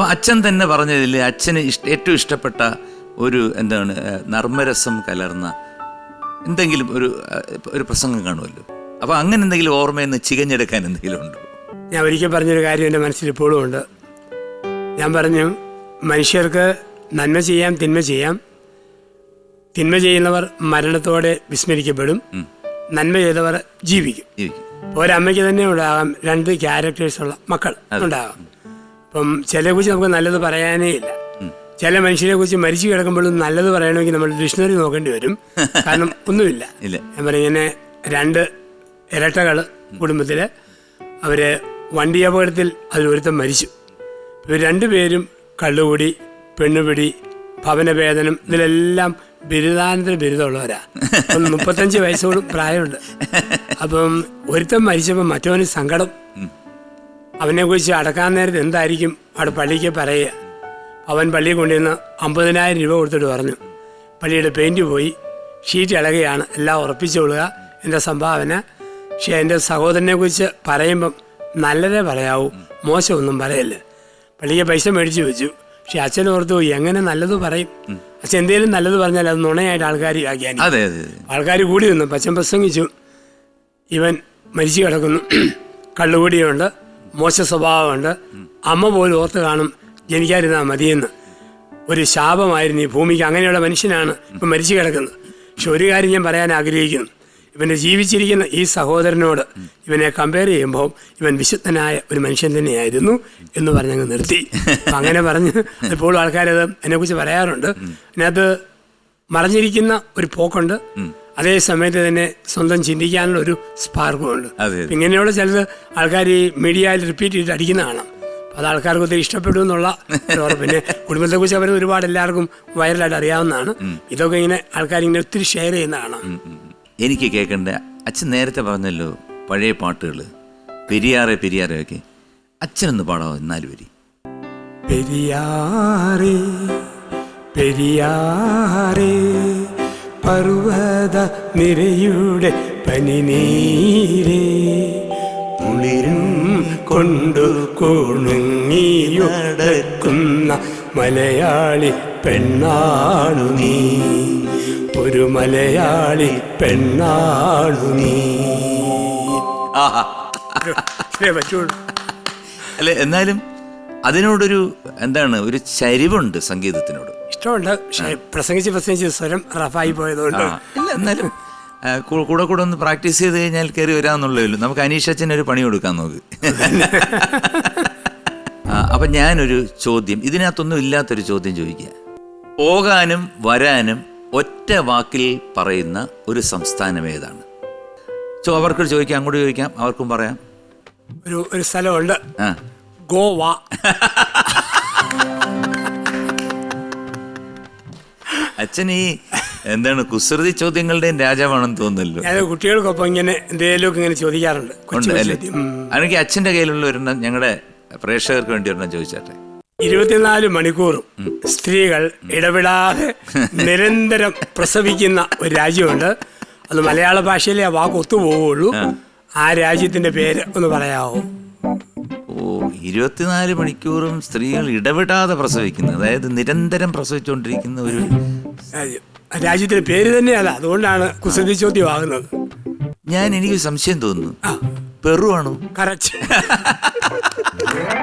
അപ്പോൾ അച്ഛൻ തന്നെ പറഞ്ഞതിൽ അച്ഛന് ഇഷ്ട ഏറ്റവും ഇഷ്ടപ്പെട്ട ഒരു എന്താണ് നർമ്മരസം കലർന്ന എന്തെങ്കിലും ഒരു ഒരു പ്രസംഗം കാണുമല്ലോ. അപ്പോൾ അങ്ങനെ എന്തെങ്കിലും ഓർമ്മയിൽ നിന്ന് ചികഞ്ഞെടുക്കാൻ എന്തെങ്കിലും ഉണ്ടോ? ഞാൻ ഒരിക്കൽ പറഞ്ഞൊരു കാര്യം എന്റെ മനസ്സിൽ ഇപ്പോഴും ഉണ്ട്. ഞാൻ പറഞ്ഞു മനുഷ്യർക്ക് നന്മ ചെയ്യാം തിന്മ ചെയ്യാം. തിന്മ ചെയ്യുന്നവർ മരണത്തോടെ വിസ്മരിക്കപ്പെടും. നന്മ ചെയ്തവർ ജീവിക്കും. ഒരമ്മയ്ക്ക് തന്നെ ഉണ്ടാകാം രണ്ട് ക്യാരക്ടേഴ്സ് ഉള്ള മക്കൾ ഉണ്ടാകാം. അപ്പം ചിലരെ കുറിച്ച് നമുക്ക് നല്ലത് പറയാനേ ഇല്ല. ചില മനുഷ്യരെ കുറിച്ച് മരിച്ചു കിടക്കുമ്പോഴും നല്ലത് പറയണമെങ്കിൽ നമ്മൾ ഡിക്ഷണറി നോക്കേണ്ടി വരും. കാരണം ഒന്നുമില്ല. ഞാൻ പറയും ഇങ്ങനെ രണ്ട് ഇരട്ടകൾ കുടുംബത്തിൽ അവർ വണ്ടി അപകടത്തിൽ അതിലൊരുത്തം മരിച്ചു. ഇവർ രണ്ടുപേരും കള്ളുകൂടി പെണ്ണുപിടി ഭവനവേദനം ഇതിലെല്ലാം ബിരുദാനന്തര ബിരുദമുള്ളവരാ. അപ്പം മുപ്പത്തഞ്ച് വയസ്സോളം പ്രായമുണ്ട്. അപ്പം ഒരുത്തം മരിച്ചപ്പോൾ മറ്റവന് സങ്കടം. അവനെ കുറിച്ച് അടക്കാൻ നേരത്ത് എന്തായിരിക്കും അവിടെ പള്ളിക്ക് പറയുക? അവൻ പള്ളിയിൽ കൊണ്ടുവന്ന് അമ്പതിനായിരം രൂപ കൊടുത്തിട്ട് പറഞ്ഞു. പള്ളിയുടെ പെയിന്റ് പോയി. ഷീറ്റ് ഇളകുകയാണ് എല്ലാം ഉറപ്പിച്ചുകൊള്ളുക എന്റെ സംഭാവന. പക്ഷേ എന്റെ സഹോദരനെ കുറിച്ച് പറയുമ്പം നല്ലതേ പറയാവൂ. മോശമൊന്നും പറയല്ല? പള്ളിക്ക് പൈസ മേടിച്ചു വെച്ചു. പക്ഷെ അച്ഛൻ ഓർത്തു എങ്ങനെ നല്ലത് പറയും? അച്ഛൻ എന്തെങ്കിലും നല്ലത് പറഞ്ഞാൽ അത് നുണയായിട്ട് ആൾക്കാർ ആക്കിയാൽ ആൾക്കാർ കൂടി നിന്നു. പച്ചൻ പ്രസംഗിച്ചു. ഇവൻ മരിച്ചു കിടക്കുന്നു. കള്ളുകൂടിയുണ്ട്. മോശ സ്വഭാവമുണ്ട്. അമ്മ പോലും ഓർത്ത് കാണും ജനിക്കാതിരുന്നാൽ മതിയെന്ന്. ഒരു ശാപമായിരുന്നു ഈ ഭൂമിക്ക്. അങ്ങനെയുള്ള മനുഷ്യനാണ് ഇപ്പം മരിച്ചു കിടക്കുന്നത്. പക്ഷെ ഒരു കാര്യം ഞാൻ പറയാൻ ആഗ്രഹിക്കുന്നു. ഇവന്റെ ജീവിച്ചിരിക്കുന്ന ഈ സഹോദരനോട് ഇവനെ കമ്പയർ ചെയ്യുമ്പോൾ ഇവൻ വിശുദ്ധനായ ഒരു മനുഷ്യൻ തന്നെയായിരുന്നു എന്ന് പറഞ്ഞങ്ങ് നിർത്തി. അങ്ങനെ പറഞ്ഞ് ഇപ്പോഴും ആൾക്കാരത് എന്നെക്കുറിച്ച് പറയാറുണ്ട്. അതിനകത്ത് മറഞ്ഞിരിക്കുന്ന ഒരു പോക്കുണ്ട്. അതേ സമയത്ത് തന്നെ സ്വന്തം ചിന്തിക്കാനുള്ള ഒരു സ്പാർക്കും ഉണ്ട് അതെ, അതെ. ഇങ്ങനെയുള്ള ചിലത് ആൾക്കാർ ഈ മീഡിയയിൽ റിപ്പീറ്റ് ചെയ്ത് അടിക്കുന്ന കാണാം. അത് ആൾക്കാർക്ക് ഒത്തിരി ഇഷ്ടപ്പെട്ടു എന്നുള്ള പിന്നെ കുടുംബത്തെ കുറിച്ച് അവർ ഒരുപാട് എല്ലാവർക്കും വൈറലായിട്ട് അറിയാവുന്നതാണ്. ഇതൊക്കെ ഇങ്ങനെ ആൾക്കാർ ഇങ്ങനെ ഒത്തിരി ഷെയർ ചെയ്യുന്ന കാണാം. ഉം, ഉം. എനിക്ക് കേൾക്കേണ്ട അച്ഛൻ നേരത്തെ പറഞ്ഞല്ലോ പഴയ പാട്ടുകൾ പെരിയാറെ പെരിയാറെ ഒക്കെ. അച്ഛനൊന്ന് പാടാവോ എന്നാലും വരി. പെരിയാറേ പെരിയാറേ. പർവത നിരയുടെ പനിനീരേ കുളിരും കൊണ്ടു കുണുങ്ങിയുടക്കുന്ന മലയാളി പെണ്ണാണു നീ. ഒരു മലയാളി പെണ്ണാണു നീ. അല്ലെ എന്നാലും അതിനോടൊരു എന്താണ് ഒരു ചരിവുണ്ട് സംഗീതത്തിനോട്. ഇഷ്ടമുണ്ട്. പക്ഷേ പ്രസംഗിച്ച് പ്രസംഗിച്ച് സ്വരം റഫായി പോയതുകൊണ്ട്. ഇല്ല എന്നാലും. ആ, കൂ- കൂടെ കൂടെ ഒന്ന് പ്രാക്ടീസ് ചെയ്ത് കഴിഞ്ഞാൽ കയറി വരാമെന്നുള്ളേ ഉള്ളൂ. നമുക്ക് അനീഷ് അച്ഛൻ ഒരു പണി കൊടുക്കാൻ നോക്ക്. ആ, അപ്പൊ ഞാനൊരു ചോദ്യം. ഇതിനകത്തൊന്നും ഇല്ലാത്തൊരു ചോദ്യം ചോദിക്കുക പോകാനും വരാനും ഒറ്റ വാക്കിൽ പറയുന്ന ഒരു സംസ്ഥാനം ഏതാണ്? ചോ അവർക്ക് ചോദിക്കാം അങ്ങോട്ട് ചോദിക്കാം അവർക്കും പറയാം. ഒരു ഒരു സ്ഥലമുണ്ട്. ആ. ഗോവ. അച്ഛൻ ഈ എന്താണ് കുസൃതി ചോദ്യങ്ങളുടെയും രാജാവാണെന്ന് തോന്നുന്നല്ലോ. കുട്ടികൾക്കൊപ്പം ഇങ്ങനെ എന്തെങ്കിലുമൊക്കെ ഇങ്ങനെ ചോദിക്കാറുണ്ട്. കൊച്ചു ഉണ്ട് അല്ലേ? ചോദ്യം. ഉം. അച്ഛന്റെ കയ്യിലുള്ള ഒരെണ്ണം ഞങ്ങളുടെ പ്രേക്ഷകർക്ക് വേണ്ടി ഒരെണ്ണം ചോദിച്ചാട്ടെ? ഇരുപത്തിനാല് മണിക്കൂറും സ്ത്രീകൾ ഇടപെടാതെ നിരന്തരം പ്രസവിക്കുന്ന ഒരു രാജ്യമുണ്ട്. അത് മലയാള ഭാഷയിലെ ആ വാക്ക് ഒത്തുപോവുള്ളൂ ആ. രാജ്യത്തിന്റെ പേര് ഒന്ന് പറയാവോ? ഓ ഇരുപത്തിനാല് മണിക്കൂറും സ്ത്രീകൾ ഇടപെടാതെ പ്രസവിക്കുന്നു അതായത് നിരന്തരം പ്രസവിച്ചുകൊണ്ടിരിക്കുന്ന ഒരു രാജ്യത്തിന്റെ പേര് തന്നെ അതുകൊണ്ടാണ് കുസൃതി ചോദ്യം ആകുന്നത്. ഞാൻ എനിക്ക് സംശയം തോന്നുന്നു. പെറു ആണോ? കറക്റ്റ്